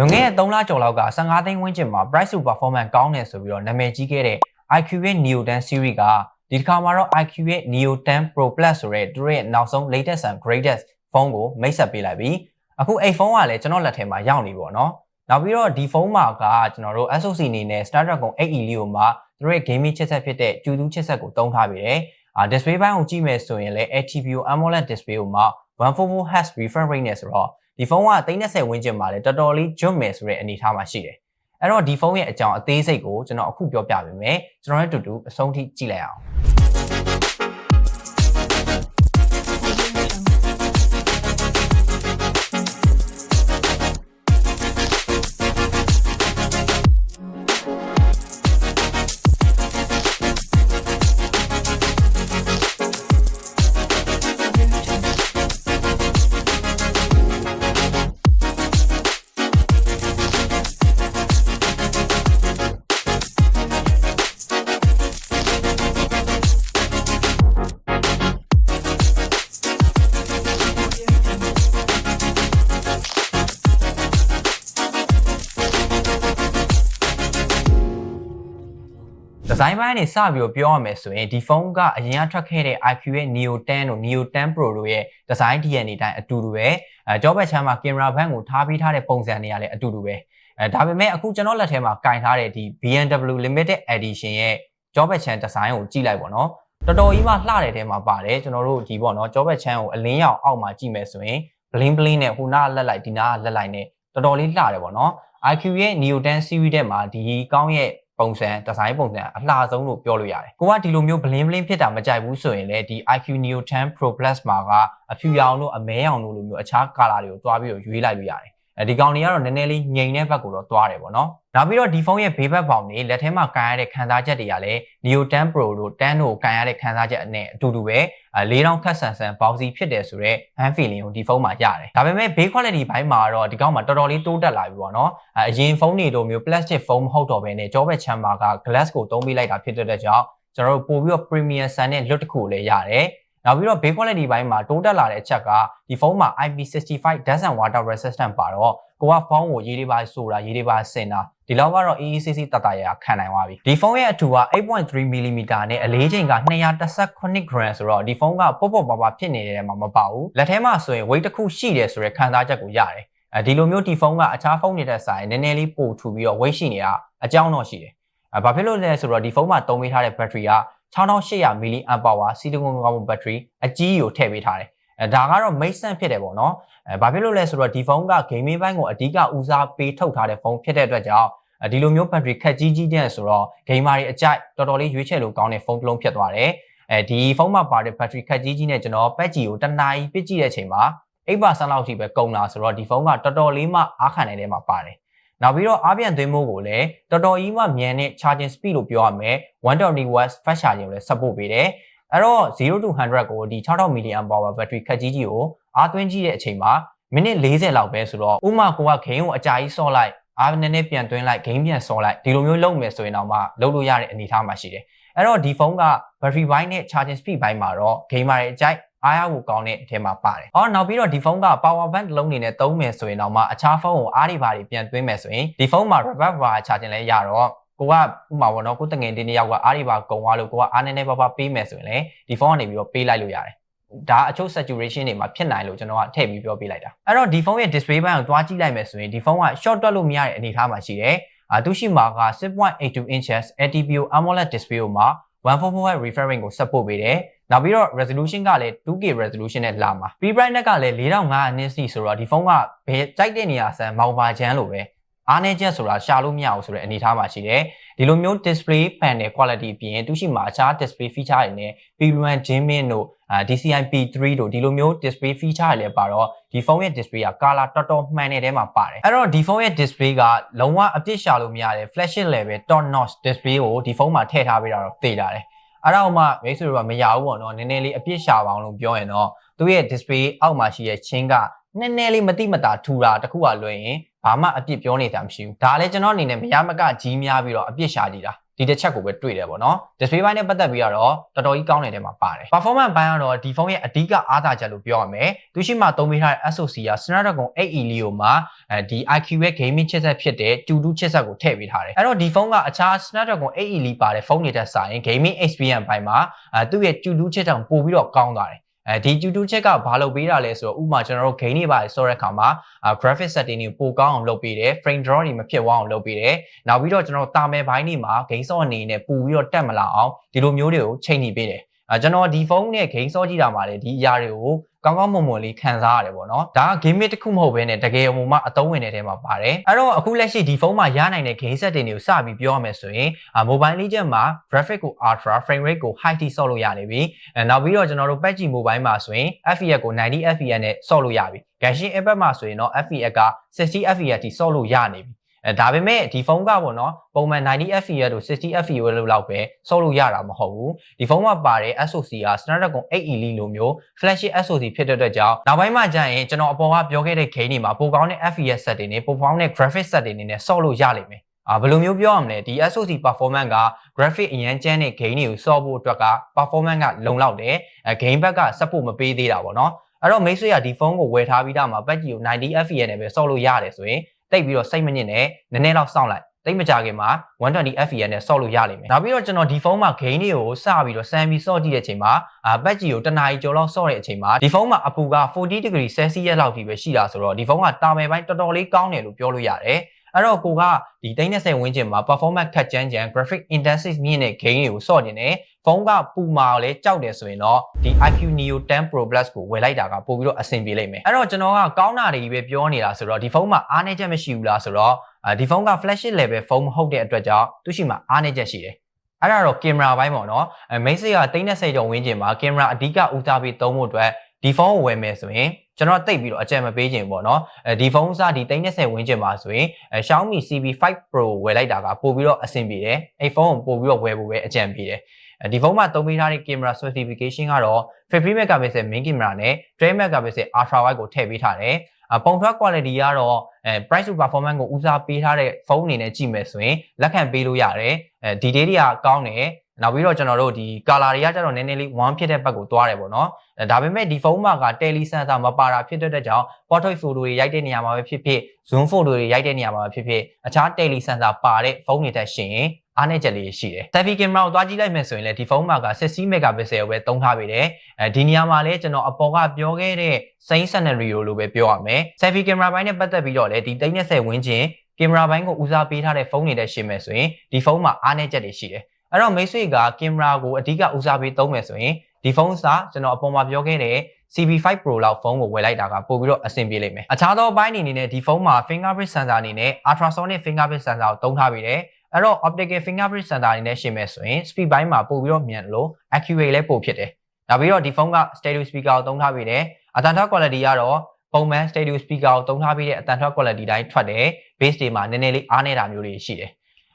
လွန်ခဲ့တဲ့3လကျော်လောက်က15သိန်းဝန်းကျင်မှာ price to performance ကောင်းတယ်ဆိုပြီးတော့နာမည်ကြီးခဲ့တဲ့ IQ ရဲ့ Neo 10 series ကဒီတစ်ခါမှာတော့ IQ ရဲ့ Neo 10 Pro Plus ဆိုတဲ့သူတို့ရဲ့နောက်ဆုံး latest and greatest ဖုန်းကိုမိတ်ဆက်ပေးလိုက်ပြီအခုအဲ့ဖုန်းကလည်းကျွန်တော်လက်ထဲမှာရောက်နေပြီပေါ့နော်နောက်ပြီးတော့ဒီဖုန်းမှာကကျွန်တော်တို့ SoC အနေနဲ့ Snapdragon 8 Elio မှာသူတို့ရဲ့ gaming chipset ဖြစ်တဲ့ Q2 chipset ကိုသုံးထားပြီတယ်အာ display ဘိုင်းကိုကြည့်မယ်ဆိုရင်လည်း HTPO AMOLED display ကိုမှ 144Hz refresh rate နဲ့ဆိုတော့ ဒီဖုန်းက30ဝန်းကျင်မှာလည်းတော်တော်လေးကျွတ်မယ်ဆိုတဲ့အနေအထားမှာရှိတယ်အဲ့တော့ဒီဖုန်းရဲ့အကြောင်းအသေးစိတ်ကိုကျွန်တော်အခုပြောပြပေးမယ်ကျွန်တော်ရဲ့တူတူအဆုံးထိကြည့်လိုက်အောင် ဇိုင်းပိုင်းကနေစပြီးတော့ပြောရမယ်ဆိုရင်ဒီဖုန်းကအရင်ကထွက်ခဲ့တဲ့ IQ ရဲ့ Neo 10တို့ Neo 10 Pro တို့ရဲ့ဒီဇိုင်း DNA တိုင်းအတူတူပဲအဲကြောဘက်ချမ်းမှာကင်မရာဘန်းကိုထားပြီးထားတဲ့ပုံစံတွေကလည်းအတူတူပဲအဲဒါပေမဲ့အခုကျွန်တော်လက်ထဲမှာကင်ထားတဲ့ဒီ BMW Limited Edition ရဲ့ကြောဘက်ချမ်းဒီဇိုင်းကိုကြည့်လိုက်ပါတော့တော်တော်ကြီးမှလှတဲ့ထဲမှာပါတယ်ကျွန်တော်တို့ဒီပေါ့နော်ကြောဘက်ချမ်းကိုအလင်းရောင်အောက်မှာကြည့်မယ်ဆိုရင် bling bling နဲ့ဟိုနားလက်လိုက်ဒီနားလက်လိုက်နဲ့တော်တော်လေးလှတယ်ပေါ့နော် IQ ရဲ့ Neo 10 series ထဲမှာဒီကောင်းရဲ့ ပုံစံဒီဇိုင်းပုံစံအလှဆုံးလို့ပြောလို့ရတယ်။ကိုကဒီလိုမျိုး bling bling ဖြစ်တာမကြိုက်ဘူးဆိုရင်လည်းဒီ IQ Neo 10 Pro Plus မှာကအဖြူရောင်တို့အမဲရောင်တို့လိုမျိုးအခြား color တွေကိုတွားပြီးတော့ရွေးလိုက်လို့ရတယ်။အဲ ဒီကောင်တွေကတော့နည်းနည်းလေးငြိမ်တဲ့ဘက်ကိုတော့တွားတယ်ပေါ့နော်။နောက်ပြီးတော့ဒီဖုန်းရဲ့ဘေးဘက်ပေါင်တွေလက်ထဲမှာကန်ရတဲ့ခံစားချက်တွေကလည်း Neo 10 Pro တို့10တို့ကန်ရတဲ့ခံစားချက်နဲ့အတူတူပဲအဲ4000ခက်ဆန်ဆန်ဘောက်စီဖြစ်တယ်ဆိုတော့ hand feeling ကိုဒီဖုန်းမှာရတယ်။ဒါပေမဲ့ base quality ဘိုင်းမှာတော့ဒီကောင်မှာတော်တော်လေးတိုးတက်လာပြီပေါ့နော်။အရင်ဖုန်းတွေလိုမျိုး plastic ဖုန်းမဟုတ်တော့ဘဲနဲ့ကြောဘက်ချမ်းပါက glass ကိုသုံးပေးလိုက်တာဖြစ်တဲ့အတွက်ကြောင့်ကျွန်တော်တို့ပို့ပြီးတော့ premium ဆန်တဲ့ look တစ်ခုကိုလည်းရတယ်။ နောက်ပြီးတော့ base quality ဘိုင်းမှာတိုးတက်လာတဲ့အချက်ကဒီဖုန်းမှာ IP65 dust and water resistant ပါတော့ကိုကဖုန်းကိုရေးလေးပါဆိုတာရေးလေးပါဆင်တာဒီလောက်ကတော့ AECC တတရရခံနိုင်သွားပြီဒီဖုန်းရဲ့အထူက8.3 mm နဲ့အလေးချိန်က218 gram ဆိုတော့ဒီဖုန်းကပေါ့ပေါ့ပါပါဖြစ်နေတယ်မှာမပါဘူးလက်ထဲမှာဆိုရင် weight တစ်ခုရှိတယ်ဆိုတဲ့ခံစားချက်ကိုရတယ်အဲဒီလိုမျိုးဒီဖုန်းကအခြားဖုန်းတွေတက်ဆိုင်နည်းနည်းလေးပိုထူပြီးတော့ weight ရှိနေတာအကြောင်းတော့ရှိတယ်အဲဘာဖြစ်လို့လဲဆိုတော့ဒီဖုန်းမှာသုံးပေးထားတဲ့ battery က 6800 mAh silicon carbon battery အကြီးကိုထည့်ပေးထားတယ်အဲဒါကတော့ make sense ဖြစ်တယ်ပေါ့နော်အဲဘာဖြစ်လို့လဲဆိုတော့ဒီဖုန်းက gaming ဘိုင်းကိုအဓိကဦးစားပေးထုတ်ထားတဲ့ဖုန်းဖြစ်တဲ့အတွက်ကြောင့်ဒီလိုမျိုး battery ခက်ကြီးကြီးတဲ့ဆိုတော့ gamer တွေအကြိုက်တော်တော်လေးရွေးချယ်လို့ကောင်းတဲ့ဖုန်းတစ်လုံးဖြစ်သွားတယ်အဲဒီဖုန်းမှာပါတဲ့ battery ခက်ကြီးကြီးနဲ့ကျွန်တော်ပက်ကြီးကိုတနာရီပစ်ကြည့်တဲ့အချိန်မှာ8%လောက်ထိပဲကုန်လာဆိုတော့ဒီဖုန်းကတော်တော်လေးမှအားခံနိုင်တဲ့မှာပါတယ် နောက်ပြီးတော့အားပြန်သွင်းမှုကိုလည်းတော်တော်ကြီးမှမြန်တဲ့ charging speed လို့ပြောရမယ်120 watts fast charging ကိုလည်း support ပေးတယ်အဲ့တော့0 to 100ကိုဒီ6000 mAh battery ခက်ကြီးကြီးကိုအားသွင်းကြည့်တဲ့အချိန်မှာမိနစ်40လောက်ပဲဆိုတော့ဥမာကိုကဂိမ်းကိုအကြာကြီးဆော့လိုက်အားနည်းနည်းပြန်သွင်းလိုက်ဂိမ်းပြန်ဆော့လိုက်ဒီလိုမျိုးလုပ်မယ်ဆိုရင်တော့မှလုပ်လို့ရတဲ့အနေအထားမှာရှိတယ်အဲ့တော့ဒီဖုန်းက battery ဘိုင်းနဲ့ charging speed ဘိုင်းမှာတော့ gamer တွေအကြိုက် အားရဖို့ကောင်းတဲ့အထက်မှာပါတယ်။အော်နောက်ပြီးတော့ဒီဖုန်းက power bank တစ်လုံးအနေနဲ့သုံးမယ်ဆိုရင်တော့မှအခြားဖုန်းကိုအားတွေပါတွေပြန်သွင်းမယ်ဆိုရင်ဒီဖုန်းမှာ reverse power charging လည်းရတော့ကိုကဥမာပေါ့နော်ကိုတငယ်တင်းတစ်ယောက်ကအားတွေပါကုန်သွားလို့ကိုကအားနည်းနည်းပါးပါးပေးမယ်ဆိုရင်လည်းဒီဖုန်းကနေပြီးတော့ပေးလိုက်လို့ရတယ်။ဒါအချို့ saturation တွေမှာဖြစ်နိုင်လို့ကျွန်တော်ကထည့်ပြီးပြောပေးလိုက်တာအဲ့တော့ဒီဖုန်းရဲ့ display ဘိုင်းကိုတွားကြည့်လိုက်မယ်ဆိုရင်ဒီဖုန်းက short တွက်လို့မရတဲ့အနေအထားမှာရှိတယ်အာသူရှိမှာက6.82 inches LTPO AMOLED display ကိုမှာ 144Hz refresh rate ကို support ပေးတယ်နောက်ပြီးတော့ resolution ကလည်း 2K resolution နဲ့လာမှာ P brightness ကလည်း4500 nits ဆိုတော့ဒီဖုန်းကဘယ်ကြိုက်တဲ့နေရာဆန်မောင်ပါချမ်းလို့ပဲ အားနေချက်ဆိုတာရှာလို့မရဘူးဆိုတဲ့အနေအထားမှာရှိတယ်ဒီလိုမျိုး display panel quality ပြင်သူရှိမှာအခြား display feature တွေနဲ့ P1 Gaming တို့ DCI P3 တို့ဒီလိုမျိုး display feature တွေလည်းပါတော့ဒီဖုန်းရဲ့ display က color တော်တော်မှန်တဲ့ထဲမှာပါတယ်အဲ့တော့ဒီဖုန်းရဲ့ display ကလုံးဝအပြစ်ရှာလို့မရတဲ့ flagship level top notch display ကိုဒီဖုန်းမှာထည့်ထားပေးတာတော့သိတာတယ်အဲ့ဒါမှမိတ်ဆွေတို့ကမရဘူးပေါ့နော်နည်းနည်းလေးအပြစ်ရှာပါအောင်လို့ပြောရင်တော့သူ့ရဲ့ display အောက်မှာရှိတဲ့ချင်းကနည်းနည်းလေးမတိမတာထူတာတခုကလွယ်ရင် ဘာမှအပြစ်ပြောနေတာမရှိဘူးဒါလည်းကျွန်တော်အနေနဲ့မရမကကြီးများပြီးတော့အပြစ်ရှာကြည့်တာဒီတစ်ချက်ကိုပဲတွေ့တယ်ပေါ့နော် display ဘိုင်းနဲ့ပတ်သက်ပြီးတော့တော်တော်ကြီးကောင်းတဲ့နေရာမှာပါတယ် performance ဘိုင်းကတော့ဒီဖုန်းရဲ့အဓိကအားသာချက်လို့ပြောရမယ်သူရှိမှသုံးပေးထားတဲ့ SoC က Snapdragon 8 Elio မှာအဲဒီ IQ ရဲ့ gaming chipset ဖြစ်တဲ့22 chipset ကိုထည့်ပေးထားတယ်အဲ့တော့ဒီဖုန်းကအခြား Snapdragon 8 Elite ပါတဲ့ဖုန်းတွေတက်စာရင် gaming experience ဘိုင်းမှာအဲသူ့ရဲ့22 chipset ကိုပို့ပြီးတော့ကောင်းသွားတယ် အဲဒီ22ချက်ကဘာလုပ်ပေးတာလဲဆိုတော့ဥပမာကျွန်တော်တို့ gain တွေပါဆိုတဲ့အခါမှာ graphic setting တွေပိုကောင်းအောင်လုပ်ပေးတယ် frame draw တွေမဖြစ်ဝအောင်လုပ်ပေးတယ်နောက်ပြီးတော့ကျွန်တော်တာမယ်ဘိုင်းတွေမှာ gain ဆော့အနေနဲ့ပို့ပြီးတော့တက်မလာအောင်ဒီလိုမျိုးတွေကိုချိန်နေပေးတယ်အဲ ကျွန်တော်ဒီဖုန်းနဲ့ gain ဆော့ကြည့်တာမှာလေဒီအရာတွေကိုကောင်းကောင်းမွန်မွန်လေးခံစားရတယ်ပေါ့နော်ဒါက game တစ်ခုမဟုတ်ဘဲနဲ့တကယ်ဟိုမှာအသုံးဝင်တဲ့ထဲမှာပါတယ်အဲ့တော့အခုလက်ရှိဒီဖုန်းမှာရနိုင်တဲ့ game setting တွေကိုစပြီးပြောရမယ်ဆိုရင် mobile legend မှာ graphic ကို ultra frame rate ကို high ထိဆော့လို့ရနေပြီအဲနောက်ပြီးတော့ကျွန်တော်တို့ PUBG mobile မှာဆိုရင် FPS ကို90 FPS နဲ့ဆော့လို့ရပြီ Genshin Impact မှာဆိုရင်တော့ FPS က60 FPS ထိဆော့လို့ရနေပြီ အဲဒါပေမဲ့ဒီဖုန်းကပေါ့နော်ပုံမှန် 90 FPS တို့ 60 FPS လို့လောက်ပဲဆော့လို့ရတာမဟုတ်ဘူးဒီဖုန်းမှာပါတဲ့ SoC က Snapdragon 8 Elite လိုမျိုး flagship SoC ဖြစ်တဲ့အတွက်ကြောင့်နောက်ပိုင်းမှာကျရင်ကျွန်တော်အပေါ်ကပြောခဲ့တဲ့ game တွေမှာပိုကောင်းတဲ့ FPS set တွေနဲ့ပိုကောင်းတဲ့ graphic set တွေနဲ့ဆော့လို့ရလိမ့်မယ်အာဘယ်လိုမျိုးပြောရမလဲဒီ SoC performance က graphic အရန်ကျန်းတဲ့ game တွေကိုဆော့ဖို့အတွက်က performance ကလုံလောက်တယ်အဲ game ဘက်က support မပေးသေးတာပေါ့နော်အဲ့တော့မိတ်ဆွေကဒီဖုန်းကိုဝယ်ထားပြီးသားမှာပတ်ကြီးကို 90 FPS နဲ့ပဲဆော့လို့ရတယ်ဆိုရင် တိတ်ပြီးတော့စိတ်မညစ်နဲ့နည်းနည်းတော့စောင့်လိုက်တိတ်မကြခင်မှာ120 FPS နဲ့ဆော့လို့ရလိမ့်မယ်နောက်ပြီးတော့ကျွန်တော်ဒီဖုန်းမှာ game တွေကိုစပြီးတော့စမ်းပြီးဆော့ကြည့်တဲ့အချိန်မှာအာပတ်ကြီးကိုတနားရီကျော်လောက်ဆော့တဲ့အချိန်မှာဒီဖုန်းမှာအပူက40 degree Celsius လောက်ထိပဲရှိတာဆိုတော့ဒီဖုန်းကတာမယ်ပိုင်းတော်တော်လေးကောင်းတယ်လို့ပြောလို့ရတယ် အဲ့တော့ကိုကဒီ30ဝန်းကျင်မှာ performance ခက်ကြမ်းကြမ်း graphic intensive မြင့်တဲ့ game တွေကိုစော့နေတယ်ဖုန်းကပူမာကိုလည်းကြောက်တယ်ဆိုရင်တော့ဒီ iQ Neo 10 Pro Plus ကိုဝယ်လိုက်တာကပို့ပြီးတော့အဆင်ပြေလိမ့်မယ်အဲ့တော့ကျွန်တော်ကကောင်းတာတွေပဲပြောနေတာဆိုတော့ဒီဖုန်းမှာအားနည်းချက်မရှိဘူးလားဆိုတော့ဒီဖုန်းက flagship level ဖုန်းမဟုတ်တဲ့အတွက်ကြောင့်သူရှိမှာအားနည်းချက်ရှိတယ်အဲ့ဒါတော့ကင်မရာဘိုင်းပေါ့နော်အဲမိတ်ဆွေက30ကျော်ဝန်းကျင်မှာကင်မရာအဓိကဦးစားပေးသုံးဖို့အတွက်ဒီဖုန်းကိုဝယ်မယ်ဆိုရင် ကျွန်တော်တိတ်ပြီးတော့အကြံမပေးခြင်းပေါ့နော်အဲဒီဖုန်းစားဒီ30ဝန်းကျင်မှာဆိုရင်အဲ Xiaomi CB5 Pro ဝယ်လိုက်တာကပို့ပြီးတော့အဆင်ပြေတယ်အဲ့ဖုန်းကိုပို့ပြီးတော့ဝယ်ဖို့ပဲအကြံပေးတယ်ဒီဖုန်းမှာသုံးပေးထားတဲ့ camera specification ကတော့50 megapixel main camera နဲ့12 megapixel ultra wide ကိုထည့်ပေးထားတယ်အပုံထွက် quality ကတော့အဲ price to performance ကိုဦးစားပေးထားတဲ့ဖုန်းအနေနဲ့ကြည့်မယ်ဆိုရင်လက်ခံပေးလို့ရတယ်အဲ detail တွေကကောင်းတယ် နောက်ပြီးတော့ကျွန်တော်တို့ဒီ color တွေကကျတော့နည်းနည်းလေး one ဖြစ်တဲ့ဘက်ကိုသွားတယ်ပေါ့နော်ဒါပေမဲ့ဒီဖုန်းမှာက tele sensor မပါတာဖြစ်တဲ့အတွက်ကြောင့် portrait photo တွေရိုက်တဲ့နေရာမှာပဲဖြစ်ဖြစ် zoom photo တွေရိုက်တဲ့နေရာမှာပဲဖြစ်ဖြစ်အခြား tele sensor ပါတဲ့ဖုန်းတွေတက်ရှင်အားနည်းချက်လေးရှိတယ် selfie camera ကိုသွားကြည့်လိုက်မယ်ဆိုရင်လည်းဒီဖုန်းမှာက60 megapixel ကိုပဲသုံးထားပေးတယ်အဲဒီနေရာမှာလည်းကျွန်တော်အပေါ်ကပြောခဲ့တဲ့ same scenario လို့ပဲပြောရမယ် selfie camera ဘိုင်းနဲ့ပတ်သက်ပြီးတော့လည်းဒီ30ဝန်းကျင်ကင်မရာဘိုင်းကိုဦးစားပေးထားတဲ့ဖုန်းတွေတက်ရှင်မယ်ဆိုရင်ဒီဖုန်းမှာအားနည်းချက်တွေရှိတယ် အဲ့တော့မိတ်ဆွေကကင်မရာကိုအဓိကဦးစားပေးသုံးမယ်ဆိုရင်ဒီဖုန်းစာကျွန်တော်အပေါ်မှာပြောခဲ့တဲ့ CB5 Pro လောက်ဖုန်းကိုဝယ်လိုက်တာကပို့ပြီးတော့အဆင်ပြေလိမ့်မယ်အခြားသောဘိုင်းအနေနဲ့ဒီဖုန်းမှာ fingerprint sensor အနေနဲ့ ultrasonic fingerprint sensor ကိုသုံးထားပြီးတယ်အဲ့တော့ optical fingerprint sensor အနေနဲ့ရှင်းမယ်ဆိုရင် speed ဘိုင်းမှာပို့ပြီးတော့မြန်လို့ accurate လည်းပို့ဖြစ်တယ်နောက်ပြီးတော့ဒီဖုန်းက stereo speaker ကိုသုံးထားပြီးတယ်အတန်ထွက် quality ကတော့ပုံမှန် stereo speaker ကိုသုံးထားပြီးတဲ့အတန်ထွက် quality တိုင်းထွက်တယ် bass တွေမှာနည်းနည်းလေးအားနေတာမျိုးတွေရှိတယ်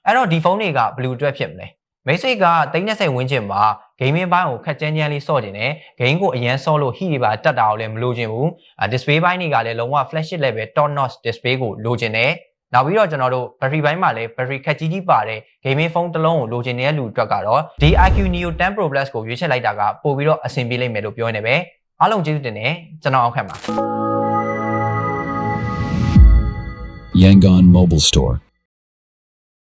အဲ့တော့ဒီဖုန်းတွေက blue အတွက်ဖြစ်မလဲ မိတ်ဆွေက30ဝန်းကျင်မှာ gaming ဘိုင်းကိုခက်ကြမ်းကြမ်းလေးဆော့တင်တယ် game ကိုအရင်ဆော့လို့ heat တွေပါတက်တာကိုလည်းမလိုချင်ဘူး display ဘိုင်းတွေကလည်းလုံးဝ flagship level top notch display ကိုလိုချင်တယ်နောက်ပြီးတော့ကျွန်တော်တို့ battery ဘိုင်းမှာလည်း battery ခက်ကြီးကြီးပါတဲ့ gaming phone တစ်လုံးကိုလိုချင်တဲ့လူအတွက်ကတော့ဒီ IQ Neo 10 Pro Plus ကိုရွေးချယ်လိုက်တာကပို့ပြီးတော့အဆင်ပြေလိမ့်မယ်လို့ပြောနေပဲအားလုံးကျေးဇူးတင်တယ်ကျွန်တော်အောင်ခက်ပါ Yangon Mobile Store.